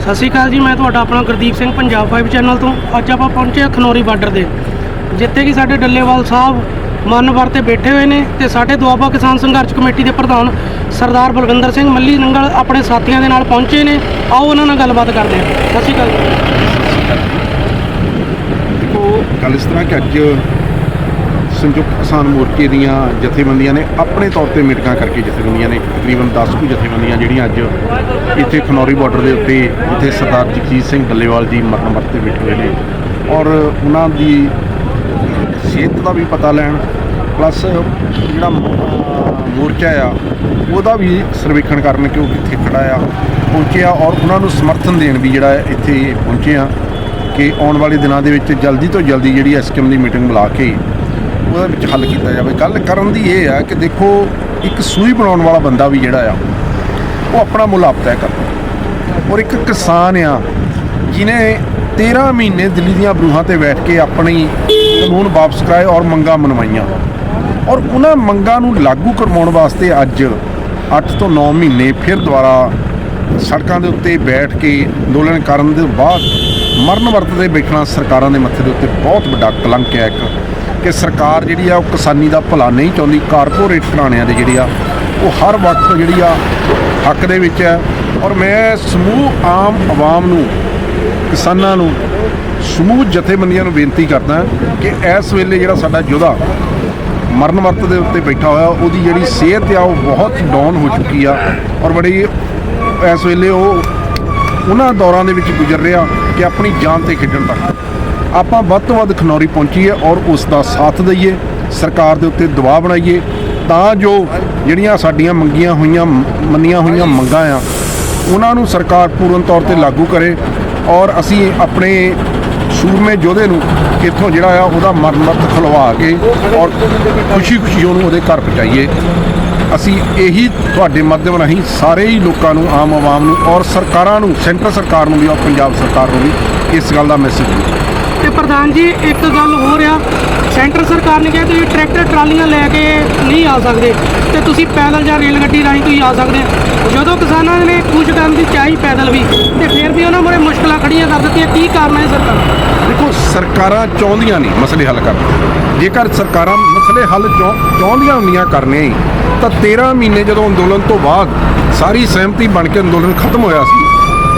ਸਤਿ ਸ਼੍ਰੀ ਅਕਾਲ ਜੀ, ਮੈਂ ਤੁਹਾਡਾ ਆਪਣਾ ਗੁਰਦੀਪ ਸਿੰਘ, ਪੰਜਾਬ 5 ਚੈਨਲ ਤੋਂ। ਅੱਜ ਆਪਾਂ ਪਹੁੰਚੇ ਖਨੌਰੀ ਬਾਰਡਰ ਦੇ, ਜਿੱਥੇ ਕਿ ਸਾਡੇ ਡੱਲੇਵਾਲ ਸਾਹਿਬ ਮਨ ਵਰਤੇ ਬੈਠੇ ਹੋਏ ਨੇ ਤੇ ਸਾਡੇ ਦੁਆਬਾ ਕਿਸਾਨ ਸੰਘਰਸ਼ ਕਮੇਟੀ ਦੇ ਪ੍ਰਧਾਨ ਸਰਦਾਰ ਬਲਵਿੰਦਰ ਸਿੰਘ ਮੱਲੀ ਨੰਗਲ ਆਪਣੇ ਸਾਥੀਆਂ ਦੇ ਨਾਲ ਪਹੁੰਚੇ ਨੇ। ਆਓ ਉਹਨਾਂ ਨਾਲ ਗੱਲਬਾਤ ਕਰਦੇ ਹਾਂ। ਸਤਿ ਸ਼੍ਰੀ ਅਕਾਲ ਦੇਖੋ, ਗੱਲ ਇਸ ਤਰ੍ਹਾਂ ਕਿ ਅੱਜ ਸੰਯੁਕਤ ਕਿਸਾਨ ਮੋਰਚੇ ਦੀਆਂ ਜਥੇਬੰਦੀਆਂ ਨੇ ਆਪਣੇ ਤੌਰ ਤੇ ਮੀਟਿੰਗਾਂ ਕਰਕੇ ਜਥੇਬੰਦੀਆਂ ਨੇ ਤਕਰੀਬਨ 10 ਕੁ ਜਥੇਬੰਦੀਆਂ ਜਿਹੜੀਆਂ ਅੱਜ ਇੱਥੇ ਖਨੌਰੀ ਬਾਰਡਰ ਦੇ ਉੱਤੇ, ਜਿੱਥੇ ਸਰਦਾਰ ਜਗਜੀਤ ਸਿੰਘ ਡੱਲੇਵਾਲ ਜੀ ਮਰਨ ਵਰਤੇ ਬੈਠੇ ਹੋਏ ਨੇ। ਔਰ ਉਹਨਾਂ ਦੀ ਸਿਹਤ ਦਾ ਵੀ ਪਤਾ ਲੈਣ ਪਲੱਸ ਜਿਹੜਾ ਮੋਰਚਾ ਆ, ਉਹਦਾ ਵੀ ਸਰਵੇਖਣ ਕਰਨ ਕਿ ਉਹ ਕਿੱਥੇ ਖੜਾ ਆ, ਪਹੁੰਚਿਆ ਔਰ ਉਹਨਾਂ ਨੂੰ ਸਮਰਥਨ ਦੇਣ ਵੀ ਜਿਹੜਾ ਇੱਥੇ ਪਹੁੰਚੇ ਆ ਕਿ ਆਉਣ ਵਾਲੇ ਦਿਨਾਂ ਦੇ ਵਿੱਚ ਜਲਦੀ ਤੋਂ ਜਲਦੀ ਜਿਹੜੀ ਐਸਕੇਐਮ ਦੀ ਮੀਟਿੰਗ ਬੁਲਾ ਕੇ ਉਹਦੇ ਵਿੱਚ ਹੱਲ ਕੀਤਾ ਜਾਵੇ। ਗੱਲ ਕਰਨ ਦੀ ਇਹ ਆ ਕਿ ਦੇਖੋ, ਇੱਕ ਸੂਈ ਬਣਾਉਣ ਵਾਲਾ ਬੰਦਾ ਵੀ ਜਿਹੜਾ ਆ, ਉਹ ਆਪਣਾ ਮੁੱਲ ਆਪ ਤੈਅ ਕਰਦਾ। ਔਰ ਇੱਕ ਕਿਸਾਨ ਆ ਜਿਨੇ 13 ਮਹੀਨੇ ਦਿੱਲੀ ਦੀਆਂ ਬਰੂਹਾਂ ਤੇ ਬੈਠ ਕੇ ਆਪਣੀ ਕਾਨੂੰਨ ਵਾਪਸ ਕਰਾਏ ਔਰ ਮੰਗਾਂ ਮਨਵਾਈਆਂ। ਔਰ ਉਹਨਾਂ ਮੰਗਾਂ ਨੂੰ ਲਾਗੂ ਕਰਵਾਉਣ ਵਾਸਤੇ ਅੱਜ 8 ਤੋਂ 9 ਮਹੀਨੇ ਫਿਰ ਦੁਬਾਰਾ ਸੜਕਾਂ ਦੇ ਉੱਤੇ ਬੈਠ ਕੇ ਅੰਦੋਲਨ ਕਰਨ ਦੇ ਬਾਅਦ ਮਰਨ ਵਰਤ ਦੇ ਬੈਠਣਾ ਸਰਕਾਰਾਂ ਦੇ ਮੱਥੇ ਦੇ ਉੱਤੇ ਬਹੁਤ ਵੱਡਾ ਕਲੰਕ ਹੈ ਇੱਕ। ਕਿ ਸਰਕਾਰ ਜਿਹੜੀ ਆ, ਉਹ ਕਿਸਾਨੀ ਦਾ ਭਲਾ ਨਹੀਂ ਚਾਹੁੰਦੀ, ਕਾਰਪੋਰੇਟ ਘਰਾਣਿਆਂ ਦੇ ਜਿਹੜੀ ਆ, ਉਹ ਹਰ ਵਕਤ ਜਿਹੜੀ ਆ, ਹੱਕ ਦੇ ਵਿੱਚ ਹੈ। ਔਰ ਮੈਂ ਸਮੂਹ ਆਮ ਆਵਾਮ ਨੂੰ, ਕਿਸਾਨਾਂ ਨੂੰ, ਸਮੂਹ ਜਥੇਬੰਦੀਆਂ ਨੂੰ ਬੇਨਤੀ ਕਰਦਾ ਕਿ ਇਸ ਵੇਲੇ ਜਿਹੜਾ ਸਾਡਾ ਯੋਧਾ ਮਰਨ ਵਰਤ ਦੇ ਉੱਤੇ ਬੈਠਾ ਹੋਇਆ, ਉਹਦੀ ਜਿਹੜੀ ਸਿਹਤ ਆ, ਉਹ ਬਹੁਤ ਡਾਊਨ ਹੋ ਚੁੱਕੀ ਆ। ਔਰ ਬੜੀ ਇਸ ਵੇਲੇ ਉਹ ਉਹਨਾਂ ਦੌਰਾਂ ਦੇ ਵਿੱਚ ਗੁਜ਼ਰ ਰਿਹਾ ਕਿ ਆਪਣੀ ਜਾਨ ਤੇ ਖੇਡਣ ਤੱਕ। ਆਪਾਂ ਵੱਧ ਤੋਂ ਵੱਧ ਖਨੌਰੀ ਪਹੁੰਚੀਏ ਔਰ ਉਸ ਦਾ ਸਾਥ ਦਈਏ, ਸਰਕਾਰ ਦੇ ਉੱਤੇ ਦਬਾਅ ਬਣਾਈਏ, ਤਾਂ ਜੋ ਜਿਹੜੀਆਂ ਸਾਡੀਆਂ ਮੰਗੀਆਂ ਹੋਈਆਂ, ਮੰਨੀਆਂ ਹੋਈਆਂ ਮੰਗਾਂ ਆ, ਉਹਨਾਂ ਨੂੰ ਸਰਕਾਰ ਪੂਰਨ ਤੌਰ ਤੇ ਲਾਗੂ ਕਰੇ ਔਰ ਅਸੀਂ ਆਪਣੇ ਸੂਰਮੇ ਯੋਧੇ ਨੂੰ ਇੱਥੋਂ ਜਿਹੜਾ ਆ ਉਹਦਾ ਮਰਨ ਵਰਤ ਖਲਵਾ ਕੇ ਔਰ ਖੁਸ਼ੀ ਖੁਸ਼ੀ ਉਹਨੂੰ ਉਹਦੇ ਘਰ ਪਹੁੰਚਾਈਏ। ਅਸੀਂ ਇਹੀ ਤੁਹਾਡੇ ਮਾਧਿਅਮ ਰਾਹੀਂ ਸਾਰੇ ਹੀ ਲੋਕਾਂ ਨੂੰ, ਆਮ ਆਵਾਮ ਨੂੰ ਔਰ ਸਰਕਾਰਾਂ ਨੂੰ, ਸੈਂਟਰ ਸਰਕਾਰ ਨੂੰ ਵੀ ਔਰ ਪੰਜਾਬ ਸਰਕਾਰ ਨੂੰ ਵੀ ਇਸ ਗੱਲ ਦਾ ਮੈਸੇਜ ਦਿੰਦੇ ਤੇ ਪ੍ਰਧਾਨ ਜੀ, ਇੱਕ ਗੱਲ ਹੋਰ ਆ। ਸੈਂਟਰ ਸਰਕਾਰ ਨੇ ਕਿਹਾ ਤੁਸੀਂ ਟਰੈਕਟਰ, ਟਰਾਲੀਆਂ ਲੈ ਕੇ ਨਹੀਂ ਆ ਸਕਦੇ ਤੇ ਤੁਸੀਂ ਪੈਦਲ ਜਾਂ ਰੇਲ ਗੱਡੀ ਰਾਹੀਂ ਤੁਸੀਂ ਆ ਸਕਦੇ ਹੋ। ਜਦੋਂ ਕਿਸਾਨਾਂ ਨੇ ਕੁਝ ਕਰਨ ਦੀ ਚਾਹੀ ਪੈਦਲ ਵੀ, ਤੇ ਫਿਰ ਵੀ ਉਹਨਾਂ ਮੂਹਰੇ ਮੁਸ਼ਕਲਾਂ ਖੜੀਆਂ ਕਰ ਦਿੱਤੀਆਂ। ਕੀ ਕਾਰਨ ਹੈ ਸਰਕਾਰ ਦੇਖੋ, ਸਰਕਾਰਾਂ ਚਾਹੁੰਦੀਆਂ ਨਹੀਂ ਮਸਲੇ ਹੱਲ ਕਰਨ। ਜੇਕਰ ਸਰਕਾਰਾਂ ਮਸਲੇ ਹੱਲ ਚਾਹੁੰਦੀਆਂ ਹੁੰਦੀਆਂ ਕਰਨੇ ਤਾਂ 13 ਮਹੀਨੇ ਜਦੋਂ ਅੰਦੋਲਨ ਤੋਂ ਬਾਅਦ ਸਾਰੀ ਸਹਿਮਤੀ ਬਣ ਕੇ ਅੰਦੋਲਨ ਖਤਮ ਹੋਇਆ ਸੀ।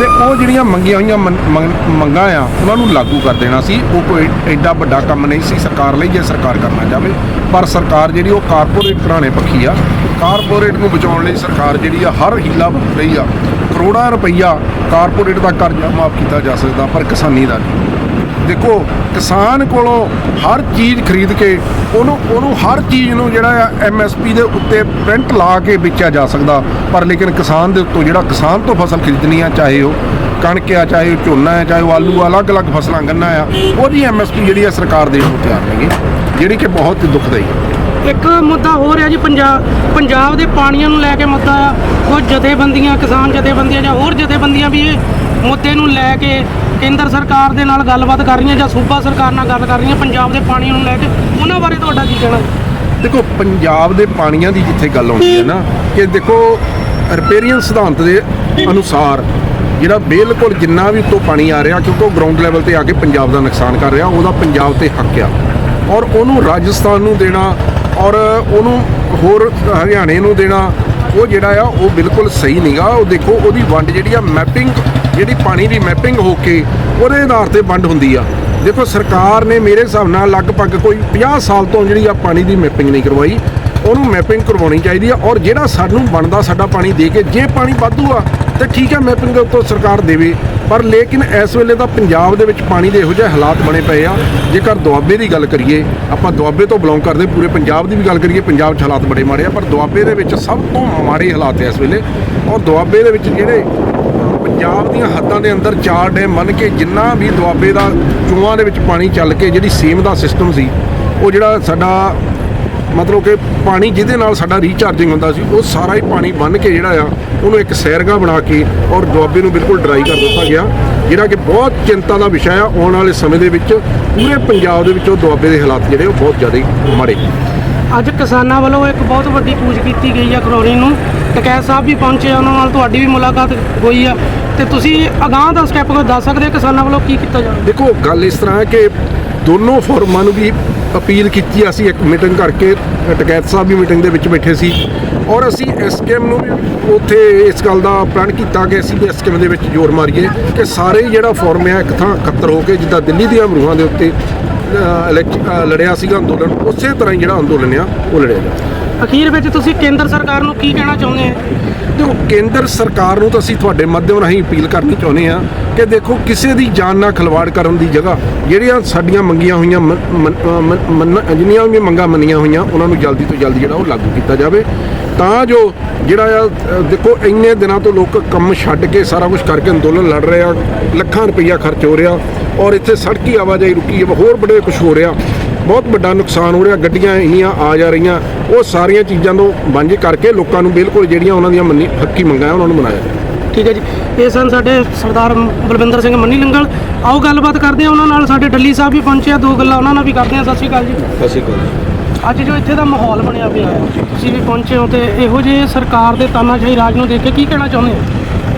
ਤੇ ਉਹ ਜਿਹੜੀਆਂ ਮੰਗੀਆਂ ਹੋਈਆਂ ਮੰ- ਮੰਗ- ਮੰਗਾਂ ਆ, ਉਹਨਾਂ ਨੂੰ ਲਾਗੂ ਕਰ ਦੇਣਾ ਸੀ। ਉਹ ਕੋਈ ਐਡਾ ਵੱਡਾ ਕੰਮ ਨਹੀਂ ਸੀ। ਸਰਕਾਰ ਲਈ ਜੇ ਸਰਕਾਰ ਕਰਨਾ ਚਾਹਵੇ ਪਰ ਸਰਕਾਰ ਜਿਹੜੀ ਉਹ ਕਾਰਪੋਰੇਟ ਘਰਾਣੇ ਪੱਖੀ ਆ। ਕਾਰਪੋਰੇਟ ਨੂੰ ਬਚਾਉਣ ਲਈ ਸਰਕਾਰ ਜਿਹੜੀ ਆ, ਹਰ ਹੀਲਾ ਵਰਤ ਰਹੀ ਆ। ਕਰੋੜਾਂ ਰੁਪਈਆ ਕਾਰਪੋਰੇਟ ਦਾ ਕਰਜ਼ਾ ਮਾਫ ਕੀਤਾ ਜਾ ਸਕਦਾ, ਪਰ ਕਿਸਾਨੀ ਦਾ ਨਹੀਂ। ਦੇਖੋ ਕਿਸਾਨ ਕੋਲੋਂ ਹਰ ਚੀਜ਼ ਖਰੀਦ ਕੇ ਉਹਨੂੰ ਉਹਨੂੰ ਹਰ ਚੀਜ਼ ਨੂੰ ਜਿਹੜਾ ਆ ਐਮਐਸਪੀ ਦੇ ਉੱਤੇ ਪ੍ਰਿੰਟ ਲਾ ਕੇ ਵੇਚਿਆ ਜਾ ਸਕਦਾ। ਪਰ ਲੇਕਿਨ ਕਿਸਾਨ ਦੇ ਉੱਤੋਂ ਜਿਹੜਾ ਕਿਸਾਨ ਤੋਂ ਫਸਲ ਖਰੀਦਣੀ ਆ ਚਾਹੇ ਉਹ ਕਣਕ ਆ ਚਾਹੇ ਉਹ ਝੋਨਾ ਆ ਚਾਹੇ ਉਹ ਆਲੂ ਆ, ਅਲੱਗ-ਅਲੱਗ ਫਸਲਾਂ ਗੰਨਾ ਆ ਉਹਦੀ ਐਮਐਸਪੀ ਜਿਹੜੀ ਆ ਸਰਕਾਰ ਦੇਣ ਨੂੰ ਤਿਆਰ ਨਹੀਂ ਜਿਹੜੀ ਕਿ ਬਹੁਤ ਦੁਖਦਾਈ ਹੈ। ਇੱਕ ਮੁੱਦਾ ਹੋ ਰਿਹਾ ਜੀ ਪੰਜਾਬ ਪੰਜਾਬ ਦੇ ਪਾਣੀਆਂ ਨੂੰ ਲੈ ਕੇ ਮੁੱਦਾ ਆ। ਕੁਝ ਜਥੇਬੰਦੀਆਂ ਕਿਸਾਨ ਜਥੇਬੰਦੀਆਂ ਜਾਂ ਹੋਰ ਜਥੇਬੰਦੀਆਂ ਵੀ ਇਹ ਮੁੱਦੇ ਨੂੰ ਲੈ ਕੇ ਕੇਂਦਰ ਸਰਕਾਰ ਦੇ ਨਾਲ ਗੱਲਬਾਤ ਕਰ ਰਹੀਆਂ ਜਾਂ ਸੂਬਾ ਸਰਕਾਰ ਨਾਲ ਗੱਲ ਕਰ ਰਹੀਆਂ, ਪੰਜਾਬ ਦੇ ਪਾਣੀਆਂ ਨੂੰ ਲੈ ਕੇ, ਉਹਨਾਂ ਬਾਰੇ ਤੁਹਾਡਾ ਕੀ ਕਹਿਣਾ? ਦੇਖੋ, ਪੰਜਾਬ ਦੇ ਪਾਣੀਆਂ ਦੀ ਜਿੱਥੇ ਗੱਲ ਆਉਂਦੀ ਹੈ ਨਾ, ਕਿ ਦੇਖੋ, ਰਿਪੇਰੀਅਨ ਸਿਧਾਂਤ ਦੇ ਅਨੁਸਾਰ ਜਿਹੜਾ ਬਿਲਕੁਲ ਜਿੰਨਾ ਵੀ ਉੱਤੋਂ ਪਾਣੀ ਆ ਰਿਹਾ, ਕਿਉਂਕਿ ਉਹ ਗਰਾਊਂਡ ਲੈਵਲ ਤੇ ਆ ਕੇ ਪੰਜਾਬ ਦਾ ਨੁਕਸਾਨ ਕਰ ਰਿਹਾ, ਉਹਦਾ ਪੰਜਾਬ ਤੇ ਹੱਕ ਆ। ਔਰ ਉਹਨੂੰ ਰਾਜਸਥਾਨ ਨੂੰ ਦੇਣਾ ਔਰ ਉਹਨੂੰ ਹੋਰ ਹਰਿਆਣੇ ਨੂੰ ਦੇਣਾ, ਉਹ ਜਿਹੜਾ ਆ, ਉਹ ਬਿਲਕੁਲ ਸਹੀ ਨਹੀਂਗਾ ਉਹ ਦੇਖੋ, ਉਹਦੀ ਵੰਡ ਜਿਹੜੀ ਆ ਮੈਪਿੰਗ ਜਿਹੜੀ ਪਾਣੀ ਦੀ ਮੈਪਿੰਗ ਹੋ ਕੇ ਉਹਦੇ ਆਧਾਰ ਤੇ ਵੰਡ ਹੁੰਦੀ ਆ। ਦੇਖੋ, ਸਰਕਾਰ ਨੇ ਮੇਰੇ ਹਿਸਾਬ ਨਾਲ ਲਗਭਗ ਕੋਈ 50 ਸਾਲ ਤੋਂ ਜਿਹੜੀ ਆ ਪਾਣੀ ਦੀ ਮੈਪਿੰਗ ਨਹੀਂ ਕਰਵਾਈ। ਉਹਨੂੰ ਮੈਪਿੰਗ ਕਰਵਾਉਣੀ ਚਾਹੀਦੀ ਆ ਔਰ ਜਿਹੜਾ ਸਾਨੂੰ ਬਣਦਾ ਸਾਡਾ ਪਾਣੀ ਦੇ ਕੇ ਜੇ ਪਾਣੀ ਵਾਧੂ ਆ, ਤੇ ਠੀਕ ਆ ਮੈਪਿੰਗ ਦੇ ਉੱਤੋਂ ਸਰਕਾਰ ਦੇਵੇ। ਪਰ ਲੇਕਿਨ ਇਸ ਵੇਲੇ ਤਾਂ ਪੰਜਾਬ ਦੇ ਵਿੱਚ ਪਾਣੀ ਦੇ ਇਹੋ ਜਿਹੇ ਹਾਲਾਤ ਬਣੇ ਪਏ ਆ। ਜੇਕਰ ਦੁਆਬੇ ਦੀ ਗੱਲ ਕਰੀਏ, ਆਪਾਂ ਦੁਆਬੇ ਤੋਂ ਬਿਲੋਂਗ ਕਰਦੇ, ਪੂਰੇ ਪੰਜਾਬ ਦੀ ਵੀ ਗੱਲ ਕਰੀਏ, ਪੰਜਾਬ 'ਚ ਹਾਲਾਤ ਬੜੇ ਮਾੜੇ ਆ, ਪਰ ਦੁਆਬੇ ਦੇ ਵਿੱਚ ਸਭ ਤੋਂ ਮਾੜੇ ਹਾਲਾਤ ਆ ਇਸ ਵੇਲੇ। ਔਰ ਦੁਆਬੇ ਦੇ ਵਿੱਚ ਜਿਹੜੇ ਪੰਜਾਬ ਦੀਆਂ ਹੱਦਾਂ ਦੇ ਅੰਦਰ ਚਾਰ ਡੈਮ ਮੰਨ ਕੇ ਜਿੰਨਾ ਵੀ ਦੁਆਬੇ ਦਾ ਚੂਆਂ ਦੇ ਵਿੱਚ ਪਾਣੀ ਚੱਲ ਕੇ ਜਿਹੜੀ ਸੀਮ ਦਾ ਸਿਸਟਮ ਸੀ, ਉਹ ਜਿਹੜਾ ਸਾਡਾ ਮਤਲਬ ਕਿ ਪਾਣੀ ਜਿਹਦੇ ਨਾਲ ਸਾਡਾ ਰੀਚਾਰਜਿੰਗ ਹੁੰਦਾ ਸੀ, ਉਹ ਸਾਰਾ ਹੀ ਪਾਣੀ ਬੰਨ ਕੇ ਜਿਹੜਾ ਆ, ਉਹਨੂੰ ਇੱਕ ਸੈਰਗਾ ਬਣਾ ਕੇ ਔਰ ਦੁਆਬੇ ਨੂੰ ਬਿਲਕੁਲ ਡਰਾਈ ਕਰ ਦਿੱਤਾ ਗਿਆ, ਜਿਹੜਾ ਕਿ ਬਹੁਤ ਚਿੰਤਾ ਦਾ ਵਿਸ਼ਾ ਆ ਆਉਣ ਵਾਲੇ ਸਮੇਂ ਦੇ ਵਿੱਚ ਪੂਰੇ ਪੰਜਾਬ ਦੇ ਵਿੱਚ ਉਹ ਦੁਆਬੇ ਦੇ ਹਾਲਾਤ ਜਿਹੜੇ, ਉਹ ਬਹੁਤ ਜ਼ਿਆਦਾ ਮਾੜੇ। ਅੱਜ ਕਿਸਾਨਾਂ ਵੱਲੋਂ ਇੱਕ ਬਹੁਤ ਵੱਡੀ ਪੂਜ ਕੀਤੀ ਗਈ ਆ ਖਰੋਣੀ ਨੂੰ। ਟਕੈਤ ਸਾਹਿਬ ਵੀ ਪਹੁੰਚੇ ਆ, ਉਹਨਾਂ ਨਾਲ ਤੁਹਾਡੀ ਵੀ ਮੁਲਾਕਾਤ ਹੋਈ ਆ। ਤੇ ਤੁਸੀਂ ਅਗਾਂਹ ਦਾ ਸਟੈਪ ਕੋਈ ਦੱਸ ਸਕਦੇ ਹੋ ਕਿਸਾਨਾਂ ਵੱਲੋਂ ਕੀ ਕੀਤਾ ਜਾਵੇ? ਦੇਖੋ ਗੱਲ ਇਸ ਤਰ੍ਹਾਂ ਹੈ ਕਿ ਦੋਨੋਂ ਫੋਰਮਾਂ ਨੂੰ ਵੀ ਅਪੀਲ ਕੀਤੀ ਅਸੀਂ ਇੱਕ ਮੀਟਿੰਗ ਕਰਕੇ ਟਕੈਤ ਸਾਹਿਬ ਵੀ ਮੀਟਿੰਗ ਦੇ ਵਿੱਚ ਬੈਠੇ ਸੀ। ਔਰ ਅਸੀਂ ਐਸਕੇਐਮ ਨੂੰ ਵੀ ਉੱਥੇ ਇਸ ਗੱਲ ਦਾ ਪ੍ਰਣ ਕੀਤਾ ਕਿ ਅਸੀਂ ਵੀ ਐਸਕੇਐਮ ਦੇ ਵਿੱਚ ਜ਼ੋਰ ਮਾਰੀਏ ਕਿ ਸਾਰੇ ਹੀ ਜਿਹੜਾ ਫੋਰਮ ਹੈ ਇੱਕ ਥਾਂ ਇਕੱਤਰ ਹੋ ਕੇ ਜਿੱਦਾਂ ਦਿੱਲੀ ਦੀਆਂ ਅਮਰੂਹਾਂ ਦੇ ਉੱਤੇ ਅ, ਲੜਿਆ ਸੀਗਾ ਅੰਦੋਲਨ ਉਸੇ ਤਰ੍ਹਾਂ ਹੀ ਜਿਹੜਾ ਅੰਦੋਲਨ ਆ ਉਹ ਲੜਿਆ ਜਾਵੇ ਅਖੀਰ ਵਿੱਚ ਤੁਸੀਂ ਕੇਂਦਰ ਸਰਕਾਰ ਨੂੰ ਕੀ ਕਹਿਣਾ ਚਾਹੁੰਦੇ ਹੋ? ਦੇਖੋ, ਕੇਂਦਰ ਸਰਕਾਰ ਨੂੰ ਤਾਂ ਅਸੀਂ ਤੁਹਾਡੇ ਮਾਧਿਅਮ ਰਾਹੀਂ ਅਪੀਲ ਕਰਨੀ ਚਾਹੁੰਦੇ ਆ ਕਿ ਦੇਖੋ, ਕਿਸੇ ਦੀ ਜਾਨ ਨਾਲ ਖਿਲਵਾੜ ਕਰਨ ਦੀ ਜਗ੍ਹਾ ਜਿਹੜੀਆਂ ਸਾਡੀਆਂ ਮੰਗੀਆਂ ਹੋਈਆਂ ਮੰਨ- ਜਿੰਨੀਆਂ ਵੀ ਮੰਗਾਂ ਮੰਨੀਆਂ ਹੋਈਆਂ, ਉਹਨਾਂ ਨੂੰ ਜਲਦੀ ਤੋਂ ਜਲਦੀ ਜਿਹੜਾ ਉਹ ਲਾਗੂ ਕੀਤਾ ਜਾਵੇ। ਤਾਂ ਜੋ ਜਿਹੜਾ ਆ ਦੇਖੋ, ਇੰਨੇ ਦਿਨਾਂ ਤੋਂ ਲੋਕ ਕੰਮ ਛੱਡ ਕੇ ਸਾਰਾ ਕੁਝ ਕਰਕੇ ਅੰਦੋਲਨ ਲੜ ਰਹੇ ਆ, ਲੱਖਾਂ ਰੁਪਈਆ ਖਰਚ ਹੋ ਰਿਹਾ ਔਰ ਇੱਥੇ ਸੜਕੀ ਆਵਾਜਾਈ ਰੁਕੀ ਹੈ ਹੋਰ ਬੜੇ ਕੁਝ ਹੋ ਰਿਹਾ। ਬਹੁਤ ਵੱਡਾ ਨੁਕਸਾਨ ਹੋ ਰਿਹਾ ਗੱਡੀਆਂ ਇੰਨੀਆਂ ਆ ਜਾ ਰਹੀਆਂ ਉਹ ਸਾਰੀਆਂ ਚੀਜ਼ਾਂ ਤੋਂ ਵਾਂਝੇ ਕਰਕੇ ਲੋਕਾਂ ਨੂੰ ਬਿਲਕੁਲ ਜਿਹੜੀਆਂ ਉਹਨਾਂ ਦੀਆਂ ਮੰਨੀ ਹੱਕੀ ਮੰਗਾਂ ਹੈ ਉਹਨਾਂ ਨੂੰ ਮਨਾਇਆ ਜਾਵੇ। ਠੀਕ ਹੈ ਜੀ। ਇਹ ਸਨ ਸਾਡੇ ਸਰਦਾਰ ਬਲਵਿੰਦਰ ਸਿੰਘ ਮੰਨੀ ਲੰਗਲ। ਆਓ ਗੱਲਬਾਤ ਕਰਦੇ ਆ ਉਹਨਾਂ ਨਾਲ ਸਾਡੇ ਡੱਲੀ ਸਾਹਿਬ ਵੀ ਪਹੁੰਚੇ ਆ ਦੋ ਗੱਲਾਂ ਉਹਨਾਂ ਨਾਲ ਵੀ ਕਰਦੇ ਆ ਸਤਿ ਸ਼੍ਰੀ ਅਕਾਲ ਜੀ। ਸਤਿ ਸ਼੍ਰੀ ਅਕਾਲ ਜੀ। ਅੱਜ ਜੋ ਇੱਥੇ ਦਾ ਮਾਹੌਲ ਬਣਿਆ ਪਿਆ ਹੈ ਤੁਸੀਂ ਵੀ ਪਹੁੰਚੇ ਹੋ ਤੇ ਇਹੋ ਜਿਹੇ ਸਰਕਾਰ ਦੇ ਤਾਨਾਸ਼ਾਹੀ ਰਾਜ ਨੂੰ ਦੇਖ ਕੇ ਕੀ ਕਹਿਣਾ ਚਾਹੁੰਦੇ ਹੋ?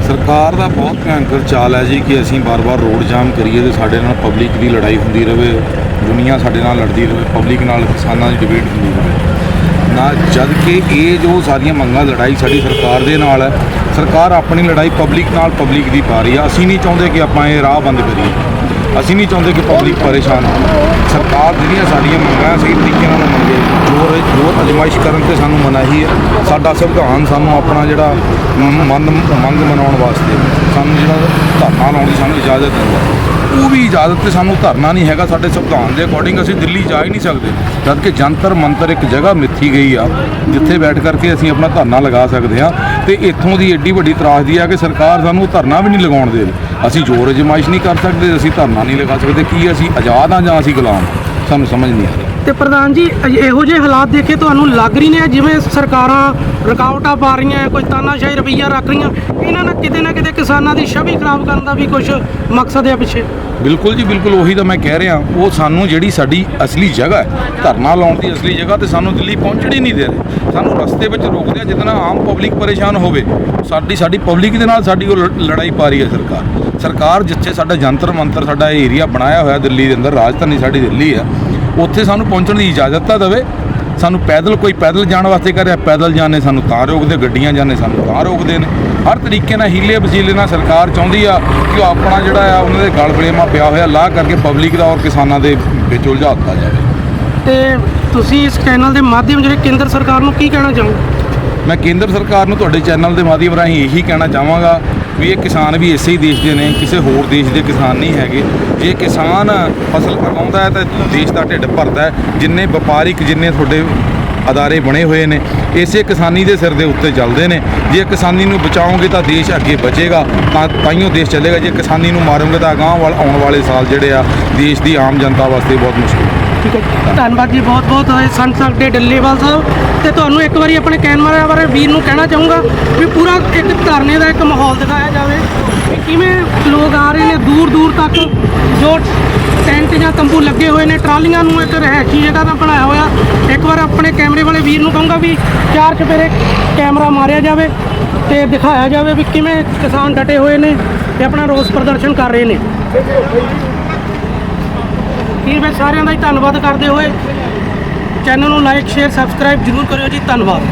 ਸਰਕਾਰ ਦਾ ਬਹੁਤ ਭਿਆਨਕ ਚਾਲ ਹੈ ਜੀ ਕਿ ਅਸੀਂ ਬਾਰ-ਬਾਰ ਰੋਡ ਜਾਮ ਕਰੀਏ ਤੇ ਸਾਡੇ ਨਾਲ ਪਬਲਿਕ ਦੀ ਲੜਾਈ ਹੁੰਦੀ ਰਹੇ ਦੁਨੀਆ ਸਾਡੇ ਨਾਲ ਲੜਦੀ ਰਹੇ ਪਬਲਿਕ ਨਾਲ ਕਿਸਾਨਾਂ ਦੀ ਡਿਬੇਟ ਹੁੰਦੀ ਰਹੇ ਨਾ ਜਦ ਕਿ ਇਹ ਜੋ ਸਾਰੀਆਂ ਮੰਗਾਂ, ਲੜਾਈ ਸਾਡੀ ਸਰਕਾਰ ਦੇ ਨਾਲ ਹੈ। ਸਰਕਾਰ ਆਪਣੀ ਲੜਾਈ ਪਬਲਿਕ ਨਾਲ ਪਬਲਿਕ ਦੀ ਪਾ ਰਹੀ ਹੈ। ਅਸੀਂ ਨਹੀਂ ਚਾਹੁੰਦੇ ਕਿ ਆਪਾਂ ਇਹ ਰਾਹ ਬੰਦ ਕਰੀਏ। ਅਸੀਂ ਨਹੀਂ ਚਾਹੁੰਦੇ ਕਿ ਪਬਲਿਕ ਪਰੇਸ਼ਾਨ ਹੋਵੇ ਸਰਕਾਰ ਜਿਹੜੀਆਂ ਸਾਡੀਆਂ ਮੰਗਾਂ, ਸਹੀ ਤਰੀਕੇ ਨਾਲ ਮੰਗੇ ਜੋਰ ਜੋਰ ਅਜਮਾਇਸ਼ ਕਰਨ ਤੇ ਸਾਨੂੰ ਮਨਾਹੀ ਹੈ ਸਾਡਾ ਸੰਵਿਧਾਨ ਸਾਨੂੰ ਆਪਣਾ ਜਿਹੜਾ ਮ- ਮਨ ਮੰਗ ਮਨਾਉਣ ਵਾਸਤੇ ਸਾਨੂੰ ਜਿਹੜਾ ਧਰਨਾ ਲਾਉਣ ਦੀ ਸਾਨੂੰ ਇਜਾਜ਼ਤ ਦਿੰਦਾ ਉਹ ਵੀ ਇਜਾਜ਼ਤ ਤੇ ਸਾਨੂੰ ਧਰਨਾ ਨਹੀਂ ਹੈਗਾ ਸਾਡੇ ਸੰਵਿਧਾਨ ਦੇ ਅਕੋਰਡਿੰਗ ਅਸੀਂ ਦਿੱਲੀ ਜਾ ਹੀ ਨਹੀਂ ਸਕਦੇ। ਜਦ ਕਿ ਜੰਤਰ ਮੰਤਰ ਇੱਕ ਜਗ੍ਹਾ ਮਿੱਥੀ ਗਈ ਆ, ਜਿੱਥੇ ਬੈਠ ਕਰਕੇ ਅਸੀਂ ਆਪਣਾ ਧਰਨਾ ਲਗਾ ਸਕਦੇ ਹਾਂ ਤੇ ਇੱਥੋਂ ਦੀ ਏਡੀ ਵੱਡੀ ਤਰਾਸਦੀ ਆ ਕਿ ਸਰਕਾਰ ਸਾਨੂੰ ਧਰਨਾ ਵੀ ਨਹੀਂ ਲਗਾਉਣ ਦੇ ਰਹੀ। ਅਸੀਂ ਜੋਰ ਅਜਮਾਇਸ਼ ਨਹੀਂ ਕਰ ਸਕਦੇ, ਅਸੀਂ ਧਰਨਾ ਨਹੀਂ ਲਗਾ ਸਕਦੇ। ਕੀ ਅਸੀਂ ਆਜ਼ਾਦ ਆ ਜਾਂ ਅਸੀਂ ਗੁਲਾਮ? ਸਾਨੂੰ ਸਮਝ ਨਹੀਂ ਆ ਤੇ ਪ੍ਰਧਾਨ ਜੀ, ਇਹੋ ਜਿਹੇ ਹਾਲਾਤ ਦੇਖੇ ਤੁਹਾਨੂੰ ਲੱਗ ਰਹੀ ਨੇ? ਜਿਵੇਂ ਸਰਕਾਰਾਂ ਰੁਕਾਵਟਾਂ ਪਾ ਰਹੀਆਂ ਕੋਈ ਤਾਨਾਸ਼ਾਹੀ ਰਵੱਈਆ ਰੱਖ ਰਹੀਆਂ, ਇਹਨਾਂ ਨਾਲ ਕਿਤੇ ਨਾ ਕਿਤੇ ਕਿਸਾਨਾਂ ਦੀ ਛਵੀ ਖਰਾਬ ਕਰਨ ਦਾ ਵੀ ਕੁਝ ਮਕਸਦ ਹੈ ਪਿੱਛੇ? ਬਿਲਕੁਲ ਜੀ, ਬਿਲਕੁਲ ਉਹੀ ਤਾਂ ਮੈਂ ਕਹਿ ਰਿਹਾ। ਉਹ ਸਾਨੂੰ ਜਿਹੜੀ ਸਾਡੀ ਅਸਲੀ ਜਗ੍ਹਾ ਹੈ, ਧਰਨਾ ਲਾਉਣ ਦੀ ਅਸਲੀ ਜਗ੍ਹਾ ਤੇ ਸਾਨੂੰ ਦਿੱਲੀ ਪਹੁੰਚਣ ਹੀ ਨਹੀਂ ਦੇ ਰਹੇ। ਸਾਨੂੰ ਰਸਤੇ ਵਿੱਚ ਰੋਕਦੇ ਆ ਜਿੱਦਾਂ ਆਮ ਪਬਲਿਕ ਪਰੇਸ਼ਾਨ ਹੋਵੇ, ਸਾਡੀ ਸਾਡੀ ਪਬਲਿਕ ਦੇ ਨਾਲ ਸਾਡੀ ਉਹ ਲ- ਲੜਾਈ ਪਾ ਰਹੀ ਹੈ ਸਰਕਾਰ। ਸਰਕਾਰ ਜਿੱਥੇ ਸਾਡਾ ਜੰਤਰ ਮੰਤਰ ਸਾਡਾ ਏਰੀਆ ਬਣਾਇਆ ਹੋਇਆ ਦਿੱਲੀ ਦੇ ਅੰਦਰ ਰਾਜਧਾਨੀ ਸਾਡੀ ਦਿੱਲੀ ਹੈ ਉੱਥੇ ਸਾਨੂੰ ਪਹੁੰਚਣ ਦੀ ਇਜਾਜ਼ਤ ਤਾਂ ਦੇਵੇ। ਸਾਨੂੰ ਪੈਦਲ ਕੋਈ ਪੈਦਲ ਜਾਣ ਵਾਸਤੇ ਕਹਿ ਰਿਹਾ ਪੈਦਲ ਜਾਣੇ ਸਾਨੂੰ ਤਾਂ ਰੋਕਦੇ ਗੱਡੀਆਂ ਜਾਣੇ ਸਾਨੂੰ ਤਾਂ ਰੋਕਦੇ ਨੇ। ਹਰ ਤਰੀਕੇ ਨਾਲ ਹੀਲੇ ਵਸੀਲੇ ਨਾਲ ਸਰਕਾਰ ਚਾਹੁੰਦੀ ਆ ਕਿ ਉਹ ਆਪਣਾ ਜਿਹੜਾ ਆ ਉਹਨਾਂ ਦੇ ਗਲ ਬਲੇਮਾ ਪਿਆ ਹੋਇਆ ਲਾਹ ਕਰਕੇ ਪਬਲਿਕ ਦਾ ਔਰ ਕਿਸਾਨਾਂ ਦੇ ਵਿੱਚ ਉਲਝਾ ਦਿੱਤਾ ਜਾਵੇ। ਤੇ ਤੁਸੀਂ ਇਸ ਚੈਨਲ ਦੇ ਮਾਧਿਅਮ ਜਿਹੜੇ ਕੇਂਦਰ ਸਰਕਾਰ ਨੂੰ ਕੀ ਕਹਿਣਾ ਚਾਹੋਗੇ? ਮੈਂ ਕੇਂਦਰ ਸਰਕਾਰ ਨੂੰ ਤੁਹਾਡੇ ਚੈਨਲ ਦੇ ਮਾਧਿਅਮ ਰਾਹੀਂ ਇਹੀ ਕਹਿਣਾ ਚਾਹਾਂਗਾ ਵੀ ਇਹ ਕਿਸਾਨ ਵੀ ਇਸੇ ਹੀ ਦੇਸ਼ ਦੇ ਨੇ, ਕਿਸੇ ਹੋਰ ਦੇਸ਼ ਦੇ ਕਿਸਾਨ ਨਹੀਂ ਹੈਗੇ। ਜੇ ਕਿਸਾਨ ਫਸਲ ਉਗਾਉਂਦਾ ਹੈ ਤਾਂ ਦੇਸ਼ ਦਾ ਢਿੱਡ ਭਰਦਾ ਹੈ। ਜਿੰਨੇ ਵਪਾਰਿਕ, ਜਿੰਨੇ ਤੁਹਾਡੇ ਅਦਾਰੇ ਬਣੇ ਹੋਏ ਨੇ, ਇਸੇ ਕਿਸਾਨੀ ਦੇ ਸਿਰ ਦੇ ਉੱਤੇ ਚੱਲਦੇ ਨੇ। ਜੇ ਕਿਸਾਨੀ ਨੂੰ ਬਚਾਓਗੇ ਤਾਂ ਦੇਸ਼ ਅੱਗੇ ਬਚੇਗਾ ਤਾਂ ਤਾਈਓ ਦੇਸ਼ ਚੱਲੇਗਾ। ਜੇ ਕਿਸਾਨੀ ਨੂੰ ਮਾਰੋਗੇ ਤਾਂ ਅਗਾਂਹ ਵਾਲ ਆਉਣ ਵਾਲੇ ਸਾਲ ਜਿਹੜੇ ਆ, ਦੇਸ਼ ਦੀ ਆਮ ਜਨਤਾ ਵਾਸਤੇ ਬਹੁਤ ਮੁਸ਼ਕਿਲ। ਠੀਕ ਹੈ ਧੰਨਵਾਦ ਜੀ ਬਹੁਤ ਬਹੁਤ ਸੰਤ ਸੰਗ ਦੇ ਡੱਲੇਵਾਲ ਸਾਹਿਬ। ਤੇ ਤੁਹਾਨੂੰ ਇੱਕ ਵਾਰੀ ਆਪਣੇ ਕੈਨਮਰਾ ਬਾਰੇ ਵੀਰ ਨੂੰ ਕਹਿਣਾ ਚਾਹੂੰਗਾ ਵੀ ਪੂਰਾ ਇੱਕ ਧਰਨੇ ਦਾ ਇੱਕ ਮਾਹੌਲ ਦਿਖਾਇਆ ਜਾਵੇ ਕਿ ਕਿਵੇਂ ਲੋਕ ਆ ਰਹੇ ਨੇ ਦੂਰ ਦੂਰ ਤੱਕ, ਜੋ ਟੈਂਟ ਜਾਂ ਤੰਬੂ ਲੱਗੇ ਹੋਏ ਨੇ, ਟਰਾਲੀਆਂ ਨੂੰ ਇੱਕ ਰਹਿਸ਼ੀ ਜਗ੍ਹਾ ਦਾ ਬਣਾਇਆ ਹੋਇਆ। ਇੱਕ ਵਾਰ ਆਪਣੇ ਕੈਮਰੇ ਵਾਲੇ ਵੀਰ ਨੂੰ ਕਹੂੰਗਾ ਵੀ ਚਾਰ ਚੁਫੇਰੇ ਕੈਮਰਾ ਮਾਰਿਆ ਜਾਵੇ ਤੇ ਦਿਖਾਇਆ ਜਾਵੇ ਵੀ ਕਿਵੇਂ ਕਿਸਾਨ ਡਟੇ ਹੋਏ ਨੇ ਤੇ ਆਪਣਾ ਰੋਸ ਪ੍ਰਦਰਸ਼ਨ ਕਰ ਰਹੇ ਨੇ। ਫਿਰ ਮੈਂ ਸਾਰਿਆਂ ਦਾ ਹੀ ਧੰਨਵਾਦ ਕਰਦੇ ਹੋਏ ਚੈਨਲ ਨੂੰ ਲਾਈਕ ਸ਼ੇਅਰ ਸਬਸਕ੍ਰਾਈਬ ਜ਼ਰੂਰ ਕਰਿਓ ਜੀ, ਧੰਨਵਾਦ।